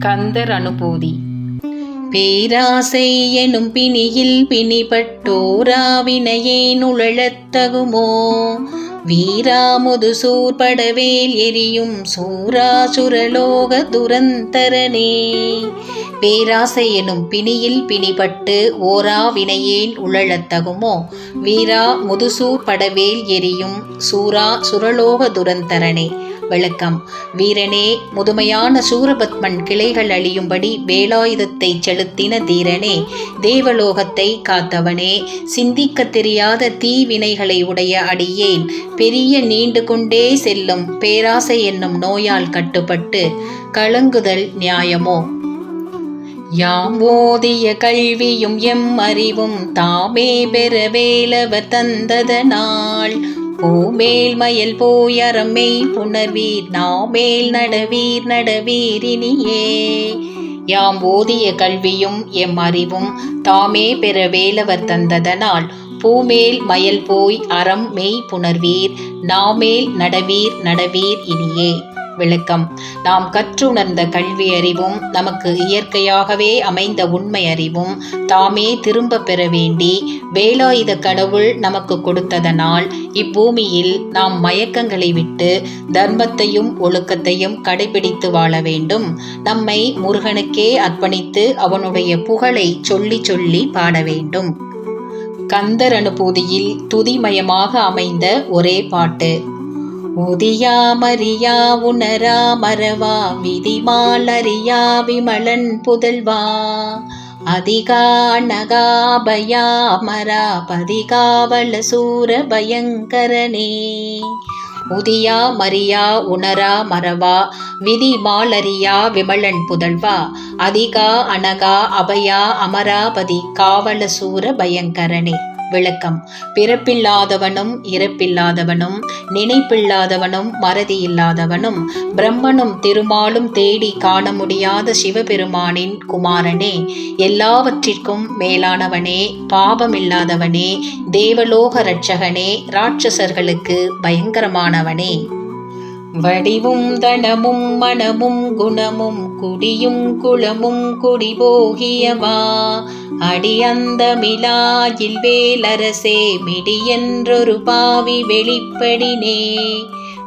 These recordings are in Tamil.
கந்தர் அனுபூதி. பேராசை எனும் பிணியில் பிணிபட்டோராவினையே நுழழத்தகுமோ வீராமுது சூர்படவேல் எரியும் சூராசுரலோக துரந்தரனே. பேராசை எனும் பிணியில் பிணிபட்டு ஓரா வினையேன் உழலத்தகுமோ? வீரா முதுசூர் படவேல் எரியும் சூரா சுரலோக துரந்தரனே. விளக்கம் வீரனே முதுமையான சூரபத்மன் கிளைகள் அழியும்படி வேலாயுதத்தை செலுத்தின தீரனே தேவலோகத்தை காத்தவனே சிந்திக்க தெரியாத தீவினைகளை உடைய அடியேன் பெரிய நீண்டு கொண்டே செல்லும் பேராசை என்னும் நோயால் கட்டுப்பட்டு கலங்குதல் நியாயமோ? யாம் ஓதிய கல்வியும் எம் அறிவும் தாமே பெற வேலவர் தந்ததனால் பூமேல் மயல் போயறமே புணர்வீர் நாமேல் நடவீர் நடவீரினியே யாம் ஓதிய கல்வியும் எம் அறிவும் தாமே பெற வேலவர் தந்ததனால் பூமேல் மயல் போய் அறம் மெய் புணர்வீர் நாமேல் நடவீர் நடவீர் இனியே. விளக்கம். நாம் கற்றுணர்ந்த கல்வி அறிவும் நமக்கு இயற்கையாகவே அமைந்த உண்மை அறிவும் தாமே திரும்ப பெற வேண்டி வேலாயுத கடவுள் நமக்கு கொடுத்ததனால் இப்பூமியில் நாம் மயக்கங்களை விட்டு தர்மத்தையும் ஒழுக்கத்தையும் கடைபிடித்து வாழ வேண்டும். நம்மை முருகனுக்கே அர்ப்பணித்து அவனுடைய புகழை சொல்லி சொல்லி பாட வேண்டும். கந்தர் அனுபூதியில் துதிமயமாக அமைந்த ஒரே பாட்டு. முதியா மரியா உணரா மரவா விதிமாலரியா விமலன் புதல்வா. அதிகா நகாபயா மரா பதிகாவல சூர பயங்கரனே. உதியா மரியா உணரா மரவா விதி மாலரியா விமலன் புதல்வா. அதிகா அனகா அபயா அமராபதி காவல சூர பயங்கரனே. விளக்கம். பிறப்பில்லாதவனும் இறப்பில்லாதவனும் நினைப்பில்லாதவனும் மறதி இல்லாதவனும் பிரம்மனும் திருமாலும் தேடி காண முடியாத சிவபெருமானின் குமாரனே எல்லாவற்றிற்கும் மேலானவனே பாவமில்லாதவனே தேவலோக இரட்சகனே ராட்சசர்களுக்கு பயங்கரமானவனே. வடிவும் தனமும் மனமும் குணமும் குடியும் குளமும் குடிபோகியவா அடியந்தமிலாயில் வேலரசே மிடியென்றொரு பாவி வெளிப்படினே.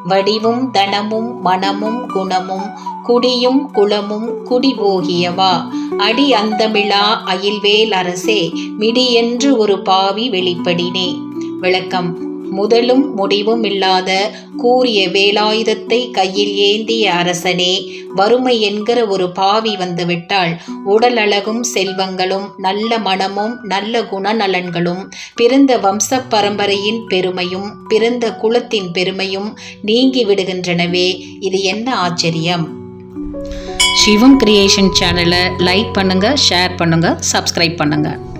வடிவும் தனமும் மனமும் குணமும் குடியும் குளமும் குடிபோகியவா அடி அந்தமிழா அயில்வேல் அரசே மிடியென்று ஒரு பாவி வெளிப்படினே. விளக்கம். முதலும் முடிவும் இல்லாத கூறிய வேலாயுதத்தை கையில் ஏந்திய அரசனே வறுமை என்கிற ஒரு பாவி வந்துவிட்டால் உடல் அழகும் செல்வங்களும் நல்ல மனமும் நல்ல குணநலன்களும் பிறந்த வம்ச பரம்பரையின் பெருமையும் பிறந்த குலத்தின் பெருமையும் நீங்கி விடுகின்றனவே. இது என்ன ஆச்சரியம்? சிவம் கிரியேஷன் சேனலை லைக் பண்ணுங்கள் ஷேர் பண்ணுங்கள் சப்ஸ்கிரைப் பண்ணுங்கள்